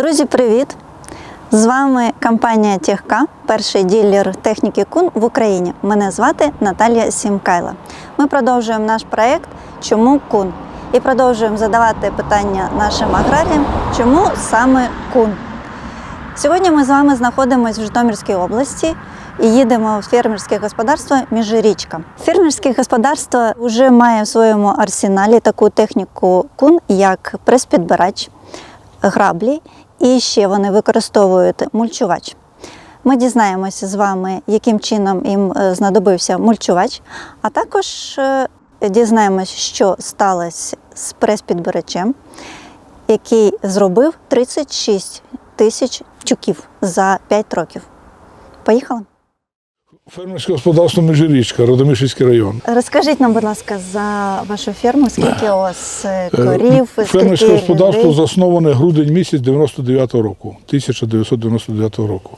Друзі, привіт! З вами компанія Техка, перший ділер техніки Кун в Україні. Мене звати Наталія Сімкайла. Ми продовжуємо наш проект Чому Кун? І продовжуємо задавати питання нашим аграріям, чому саме Кун? Сьогодні ми з вами знаходимося в Житомирській області і їдемо в фермерське господарство Міжрічка. Фермерське господарство вже має в своєму арсеналі таку техніку кун, як прес-підбирач, граблі, і ще вони використовують мульчувач. Ми дізнаємося з вами, яким чином їм е, знадобився мульчувач, а також е, дізнаємося, що сталося з прес-підбирачем, який зробив 36 тисяч тюків за 5 років. Поїхали? Фермерське господарство Межирічка, Родомишівський район. Розкажіть нам, будь ласка, за вашу ферму, скільки у вас е, корів, Е, скільки Фермерське господарство людей? засноване грудень місяць 99-го року, 1999 року.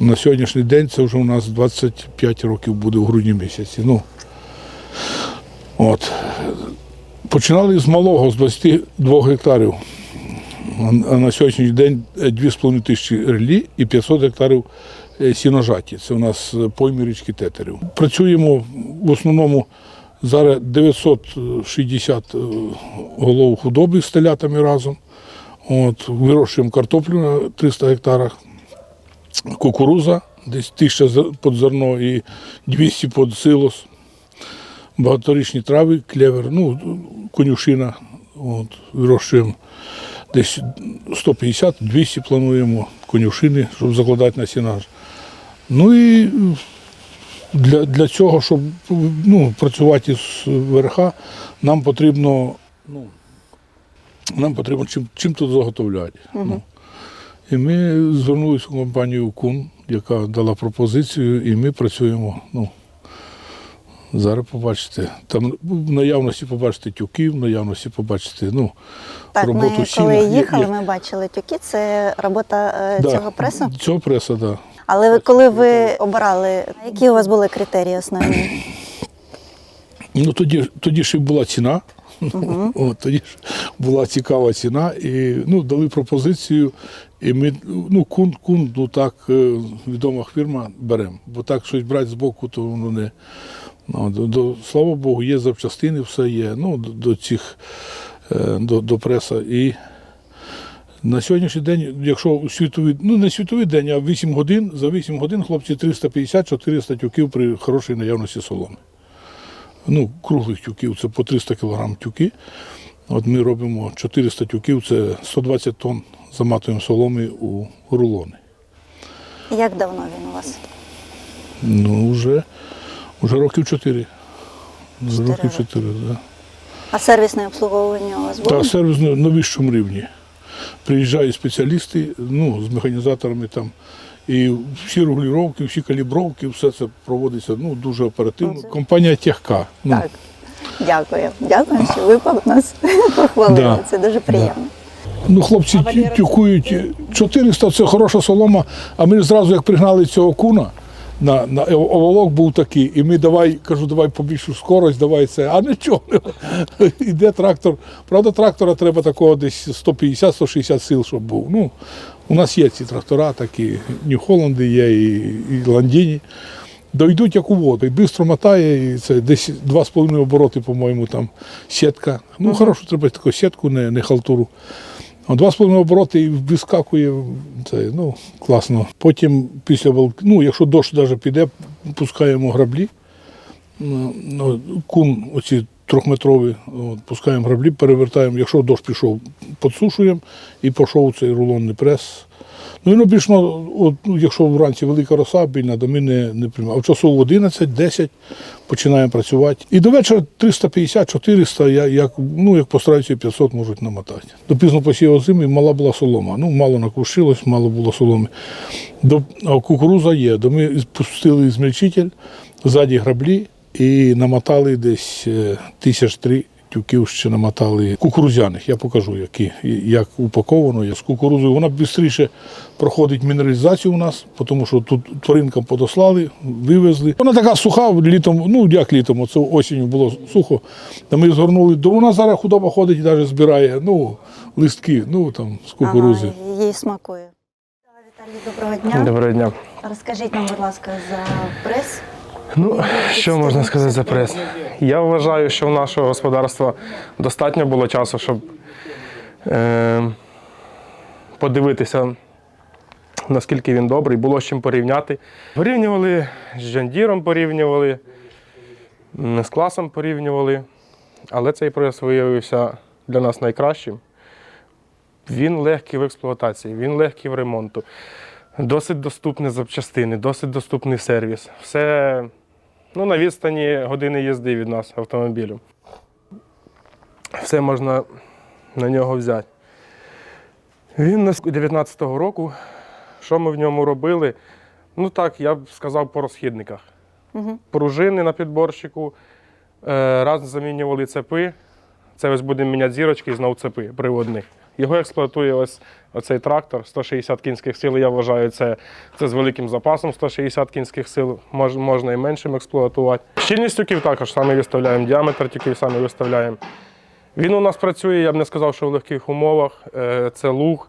На сьогоднішній день це вже у нас 25 років буде в грудні місяці. Ну, от. Починали з малого, з 22 гектарів. На сьогоднішній день е, 2,5 тисячі релі і 500 гектарів е, сіножаті. Це у нас е, пойми річки Тетерів. Працюємо в основному зараз 960 е, голов худоби з телятами разом. От, вирощуємо картоплю на 300 гектарах, кукуруза, десь 1000 зер- під зерно і 200 під силос. Багаторічні трави, клевер, ну, конюшина. От, вирощуємо десь 150-200 плануємо конюшини, щоб закладати на сінаж. Ну і для, для цього, щоб ну, працювати з верха, нам потрібно, ну, нам потрібно чим, чим тут заготовляти. Ну. І ми звернулися в компанію Кун, яка дала пропозицію, і ми працюємо. Ну, зараз побачите. Там в наявності побачите тюків, в наявності побачите ну, Так, роботу ми сіна. коли Є- їхали, є- ми бачили тюки, це робота е, Да, цього пресу. Цього преса, так. Да. Але ви- коли ви обирали, які у вас були критерії основні? Ну тоді, тоді ще була ціна. От, тоді ж була цікава ціна, і ну, дали пропозицію. І ми, ну, кун, кун, ну так, е, відома фірма беремо. Бо так щось брати з боку, то воно не. Ну, до, до, слава Богу, є запчастини, все є. Ну, до, до цих е, до, до преса. І на сьогоднішній день, якщо світовий, ну не світовий день, а 8 годин, за 8 годин хлопці 350-400 тюків при хорошій наявності соломи ну, круглих тюків, це по 300 кг тюки. От ми робимо 400 тюків, це 120 тонн заматуємо соломи у рулони. Як давно він у вас? Ну, вже, вже років 4. Вже Чотири років роки. 4, так. Да. А сервісне обслуговування у вас було? Та сервіс на на вищому рівні. Приїжджають спеціалісти ну, з механізаторами там. І всі регулювання, всі калібровки, все це проводиться ну, дуже оперативно. Компанія Техка. Ну, Так. Дякую. Дякую, що ви нас похвалили. Да. Це дуже приємно. Ну, хлопці тю- тюкують 400 це хороша солома. А ми ж зразу, як пригнали цього куна, на, на оволок був такий, і ми давай, кажу, давай побільшу скорость, давай це. А нічого. Іде трактор. Правда, трактора треба такого десь 150-160 сил, щоб був. Ну, у нас є ці трактора, такі Нью-Холланди є, і, і Ландіні. Дойдуть як у воду, і швидко мотає, і це десь 2,5 обороти, по-моєму, там сітка. Ну, хорошу треба таку сітку, не, не халтуру. Два з половиною обороти і вискакує. Це, ну, класно. Потім після волк... ну, якщо дощ навіть піде, пускаємо граблі. Ну, ну, кун оці трьохметрові, от, пускаємо граблі, перевертаємо. Якщо дощ пішов, підсушуємо і пішов цей рулонний прес. Ну, він обічно, от, ну, якщо вранці велика роса більна, то ми не, не приймаємо. А в часу в 11-10 починаємо працювати. І до вечора 350-400, я, як, ну, як постараюся, 500 можуть намотати. До пізно посіву зими мала була солома. Ну, мало накушилось, мало було соломи. До, а кукуруза є. До ми пустили змельчитель, ззаді граблі і намотали десь е, тисяч три тюків ще намотали кукурузяних. Я покажу, які, як упаковано. З кукурузою вона швидше проходить мінералізацію у нас, тому що тут тваринкам подослали, вивезли. Вона така суха літом, ну як літом, це осінню було сухо. Та ми згорнули. До вона зараз худоба ходить і навіть збирає ну, листки, ну там з кукурузи. Ага, їй смакує. Віталій, доброго дня. Доброго дня. Розкажіть нам, будь ласка, за прес. Ну, що можна сказати за прес? Я вважаю, що в нашого господарства достатньо було часу, щоб е, подивитися, наскільки він добрий, було з чим порівняти. Порівнювали з Жандіром, порівнювали, з класом порівнювали, але цей прес виявився для нас найкращим. Він легкий в експлуатації, він легкий в ремонту. Досить доступні запчастини, досить доступний сервіс. Все ну, на відстані години їзди від нас автомобілю. Все можна на нього взяти. Він на 19-го року. Що ми в ньому робили? Ну так, я б сказав по розхідниках. Угу. Пружини на підборщику, е, раз замінювали цепи. Це ось будемо міняти зірочки і знов цепи приводних. Його експлуатує ось оцей трактор 160 кінських сил. Я вважаю, це, це з великим запасом 160 кінських сил. Мож, можна і меншим експлуатувати. Щільність тюків також самі виставляємо, діаметр тюків самі виставляємо. Він у нас працює, я б не сказав, що в легких умовах. Е, Це луг,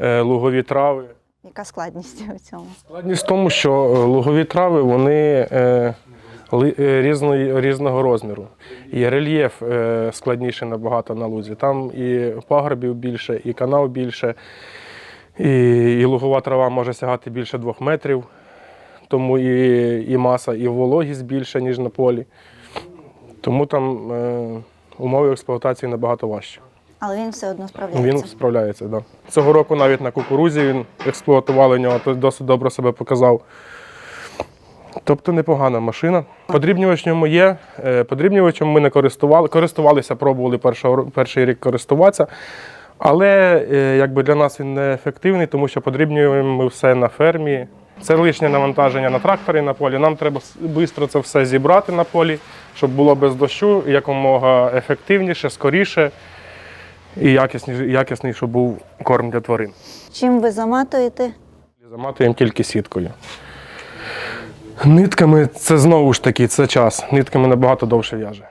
е, лугові трави. Яка складність у цьому? Складність в тому, що е, лугові трави вони різної, різного розміру. І рельєф е, складніший набагато на лузі. Там і пагорбів більше, і канал більше, і, і лугова трава може сягати більше двох метрів, тому і, і маса, і вологість більша, ніж на полі. Тому там е, умови експлуатації набагато важчі. Але він все одно справляється. Він справляється, так. Да. Цього року навіть на кукурузі він експлуатували нього, то досить добре себе показав. Тобто непогана машина. Подрібнювач в ньому є. Е, Подрібнювачем ми не користували, користувалися, пробували першого, перший рік користуватися. Але е, якби для нас він не ефективний, тому що подрібнюємо ми все на фермі. Це лишнє навантаження на тракторі на полі. Нам треба швидко це все зібрати на полі, щоб було без дощу, якомога ефективніше, скоріше і якісний, якісний, щоб був корм для тварин. Чим ви заматуєте? Заматуємо тільки сіткою. Нитками це знову ж таки це час. Нитками набагато довше в'яже.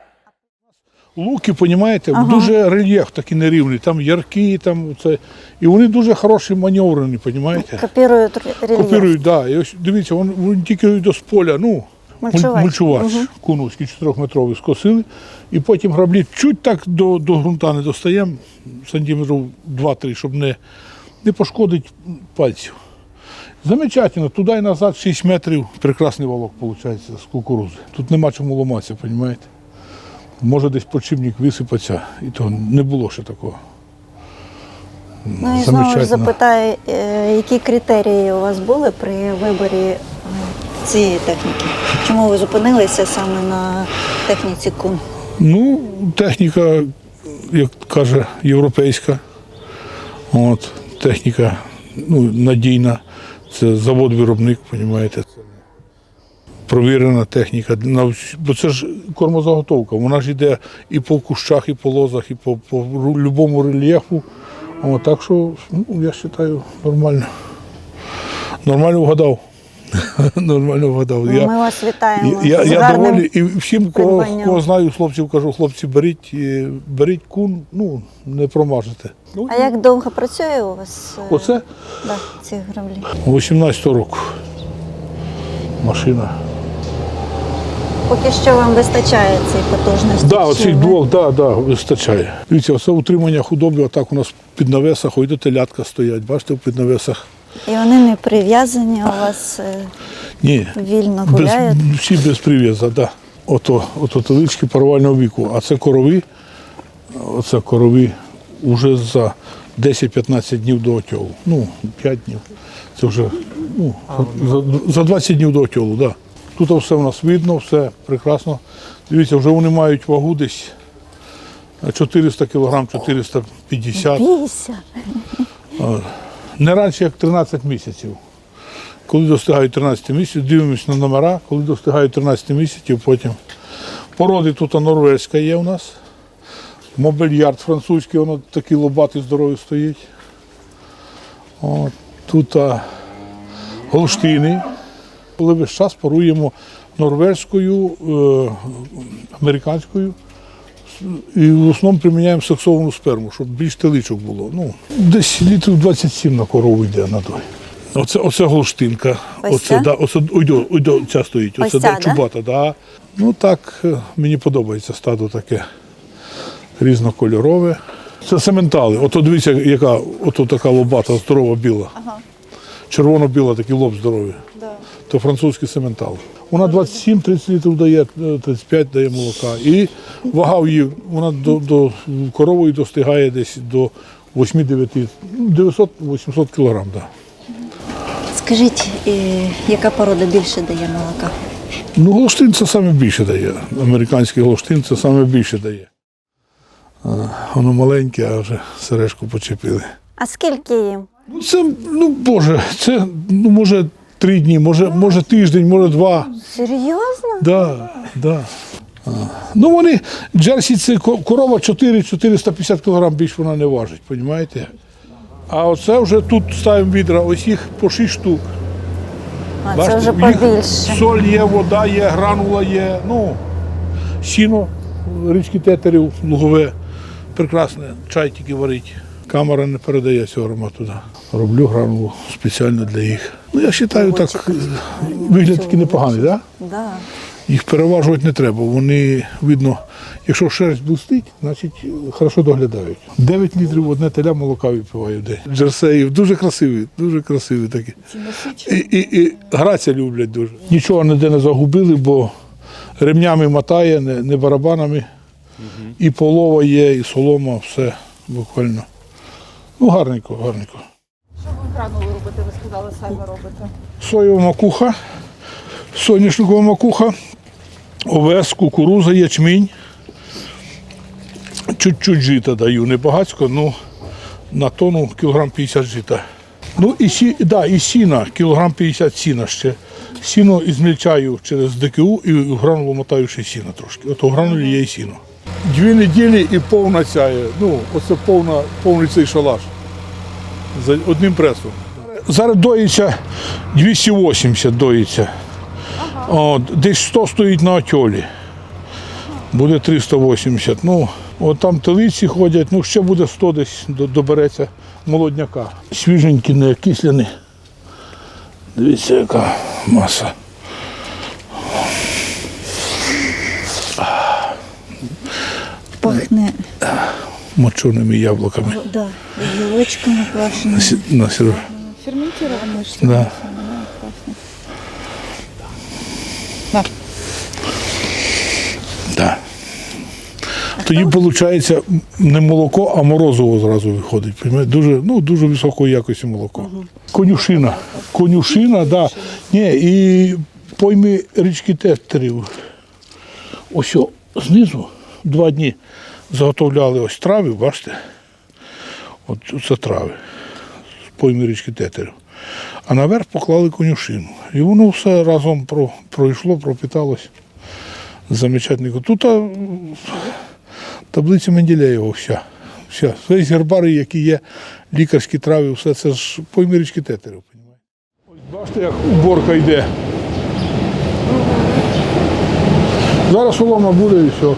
Луки, розумієте, Ага. дуже рельєф такий нерівний, там яркі, там це. І вони дуже хороші маневрені, розумієте? Копірують рельєф. Копірують, так. Да. І ось дивіться, він, він тільки йде з поля, ну, Мульчувач. мульчувач Мгм. кунуський, 4-метровий скосили, і потім граблі чуть так до, до ґрунта не достаємо, сантиметрів 2-3, щоб не, не пошкодити пальців. Замечательно, туди і назад 6 метрів, прекрасний волок виходить з кукурузи. Тут нема чому ламатися, розумієте? Може десь подшипник висипатися, і то не було ще такого. Ну і знову ж запитаю, е, які критерії у вас були при виборі е, цієї техніки? Чому ви зупинилися саме на техніці кун? Ну, техніка, як каже, європейська. От, техніка ну, надійна. Це завод-виробник, розумієте. Провірена техніка. Бо це ж кормозаготовка. Вона ж йде і по кущах, і по лозах, і по, по любому рельєфу. О, так що, ну, я вважаю, нормально. Нормально вгадав. Нормально вгадав. Ну, Я- Ми вас вітаємо. я, з я доволі і всім, кого, кого знаю, хлопців кажу, хлопці, беріть, е, беріть кун, ну не промажете. Ну, А як довго працює у вас е, Оце да, ці граблі? 18 року. Машина. Поки що вам вистачає цієї потужності? Да, Чи оцих двох, да, да, вистачає. Дивіться, оце утримання худоби, отак у нас під навесах, ой, до телятка стоять, бачите, під навесах. І вони не прив'язані, у вас е, Ні, вільно без, гуляють. всі без прив'яза, да. Ото, ото телички парувального віку, а це корови, оце корови вже за 10-15 днів до отьолу. Ну, 5 днів. Це вже ну, за, за 20 днів до отьолу, так. Да. Тут все у нас видно, все прекрасно. Дивіться, вже вони мають вагу десь 400 кг, 450 Бійся. Не раніше, як 13 місяців. Коли достигають 13 місяців, дивимося на номера, коли достигають 13 місяців, потім. Породи тут норвезька є у нас. Мобільярд французький, воно такий лобатий здоровий стоїть. Тут а, голштини. Коли весь час паруємо норвезькою, е, американською. І в основному приміняємо сексовану сперму, щоб більш теличок було. Ну, десь літрів 27 на корову йде на той. Оце, оце голштинка. Ось оце, ця? да, оце, ой, ой, ой, ця стоїть. Ось Оце ця, да, чубата, да? Ну так, е, мені подобається стадо таке різнокольорове. Це сементали. Ото дивіться, яка ото така лобата, здорова біла. Червоно-біла, такий лоб здоровий. То французький сементал. Вона 27-30 літрів дає, е, 35 дає молока. І вага її, вона до, до корової достигає десь до 8-9, 900-800 кілограм. Да. Скажіть, е, яка порода більше дає молока? Ну, голштин це саме більше дає. Американський голштин це саме більше дає. Воно маленьке, а вже сережку почепили. А скільки їм? Ну, це, ну Боже, це ну, може три дні, може, може тиждень, може два. Серйозно? Да, да. Ну вони, Джерсі це корова 4-450 кг більше вона не важить, розумієте? А оце вже тут ставимо відра, ось їх по 6 штук. А це Бачите, вже в їх побільше. Соль є, вода є, гранула є, ну, сіно, річки тетерів, лугове, прекрасне, чай тільки варить. Камера не передає цього аромату. Роблю гранулу спеціально для їх. Ну, я вважаю, так е, вигляд такий непоганий, так? Да? Да. Їх переважувати не треба. Вони, видно, якщо шерсть блистить, значить е, хорошо доглядають. 9 літрів одне теля молока випиває в день. Джерсеїв дуже красиві, дуже красиві такі. І, і, і грація люблять дуже. Нічого ніде не загубили, бо ремнями мотає, не, не барабанами. І полова є, і солома, все буквально. Ну, гарненько, гарненько. Що ви гранули робите? Ви сказали, самі робите. соєва макуха, соняшникова макуха, овес, кукуруза, ячмінь. Чуть-чуть жита даю, не багатько, ну на тонну кілограм 50 жита. Ну і, сі, да, і сіна, кілограм 50 сіна ще. Сіно ізмельчаю через ДКУ і в гранулу мотаю ще сіна трошки. От у гранулі є і сіно. Дві неділі і повна ця, ну, оце повна, повний цей шалаш. За одним пресом. Зараз доїться 280 доїться. От, десь 100 стоїть на отьолі. Буде 380. Ну, от там телиці ходять, ну ще буде 100 десь добереться молодняка. Свіженькі, не кисляні. Дивіться, яка маса. Пахне Моченими яблуками. да, гілочками квашеними. На, Сереж. Ферментований ж. Да. Да. Тоді виходить не молоко, а морозиво зразу виходить. Дуже, ну, дуже високої якості молоко. Конюшина. Конюшина, да. Ні, і пойми річки Тетерів. Ось о, знизу два дні заготовляли ось трави, бачите? От це трави з пойми річки Тетерів. А наверх поклали конюшину. І воно все разом про, пройшло, пропиталось. Замечательно. Тут а, таблиця Менделєєва вся. вся. Весь гербарій, які є, лікарські трави, все це ж пойми річки Тетерів. Ось бачите, як уборка йде. Зараз солома буде і все.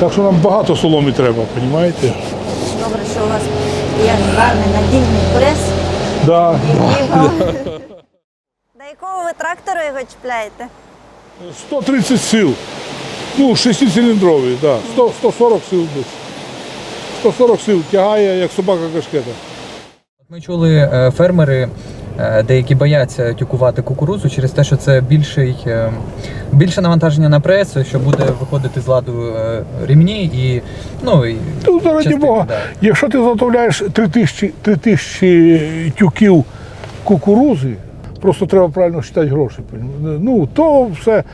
Так що нам багато соломи треба, розумієте? Добре, що у вас є гарний надійний прес. Да. До якого ви трактору його чіпляєте? 130 сил. Ну, шестициліндровий, да. 100, 140 сил десь. 140 сил тягає, як собака кашкета. Ми чули, е, фермери деякі бояться тюкувати кукурудзу через те, що це більший, е, більше навантаження на прес, що буде виходити з ладу е, рівні і ну і Тут, раді частини, Бога, да. якщо ти заготовляєш 3000, 3000 тюків кукурузи, просто треба правильно вважати гроші. Ну, то все.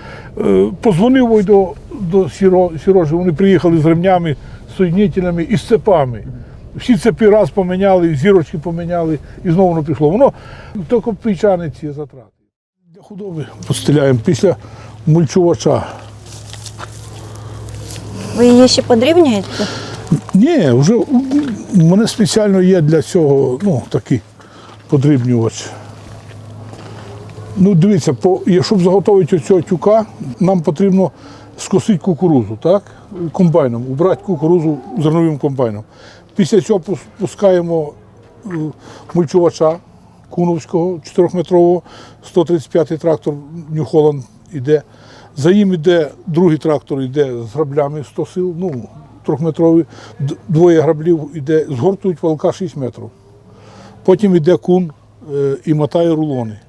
Е, Позвонив до, до Сіро, Сірожі, вони приїхали з ремнями, з соєднителями і з цепами. Всі цепи раз поміняли, зірочки поміняли, і знову воно пішло. Воно то копійчани ці затрати. Для худоби постеляємо після мульчувача. Ви її ще подрібнюєте? Ні, вже у мене спеціально є для цього ну, такий подрібнювач. Ну, дивіться, по, щоб заготовити цього тюка, нам потрібно скосити кукурузу, так? Комбайном, убрати кукурузу зерновим комбайном. Після цього пускаємо е, мульчувача куновського 4-метрового, 135-й трактор New Holland іде. За ним йде другий трактор, йде з граблями 100 сил, ну, трьохметровий, двоє граблів іде, згортують волка 6 метрів. Потім йде кун е, і мотає рулони.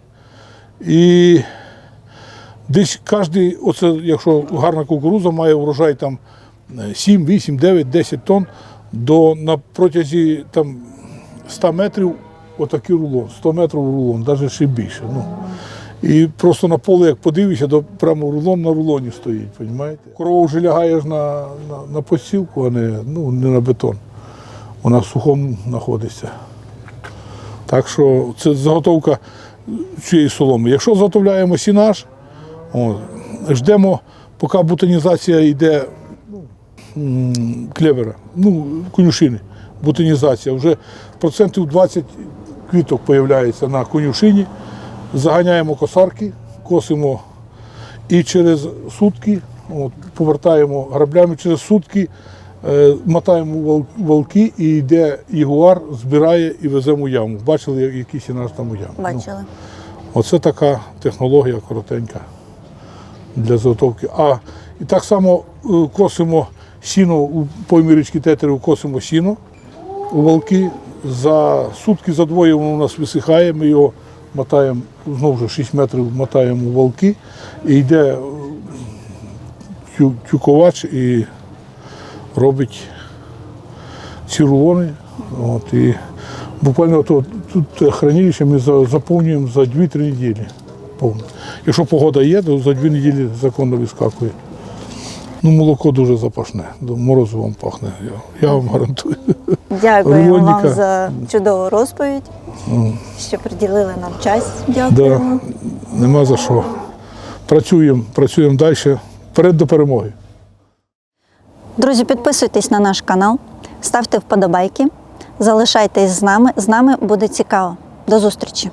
І десь кожен, оце, якщо гарна кукуруза має врожай там е, 7, 8, 9, 10 тонн, до на протязі там 100 метрів отакий рулон, 100 метрів рулон, навіть ще більше. Ну. І просто на поле, як подивишся, то прямо рулон на рулоні стоїть, розумієте? Корова вже лягає на, на, на постілку, а не, ну, не на бетон. Вона в сухому знаходиться. Так що це заготовка цієї соломи. Якщо заготовляємо сінаж, от, ждемо, поки бутонізація йде клевера, ну, конюшини, бутонізація. Вже процентів 20 квіток з'являється на конюшині. Заганяємо косарки, косимо і через сутки от, повертаємо граблями через сутки, е, мотаємо волки і йде ягуар, збирає і веземо яму. Бачили, якийсь у нас там у яму. Ну, Бачили. Оце така технологія коротенька для заготовки. А і так само е, косимо сіно у поймі річки Тетерів, косимо сіно у волки. За сутки, за двоє воно у нас висихає, ми його мотаємо, знову ж 6 метрів мотаємо у волки, і йде е, тю- тюковач і робить ці рулони. От, і буквально то, тут хранилище ми заповнюємо за 2-3 неділі. Якщо погода є, то за 2 неділі законно вискакує. Ну, молоко дуже запашне, до морозу вам пахне, я, я вам гарантую. Дякуємо вам за чудову розповідь, що приділили нам час. Да, Дякуємо. нема за що. Працюємо, працюємо далі. Вперед до перемоги. Друзі, підписуйтесь на наш канал, ставте вподобайки, залишайтесь з нами. З нами буде цікаво. До зустрічі!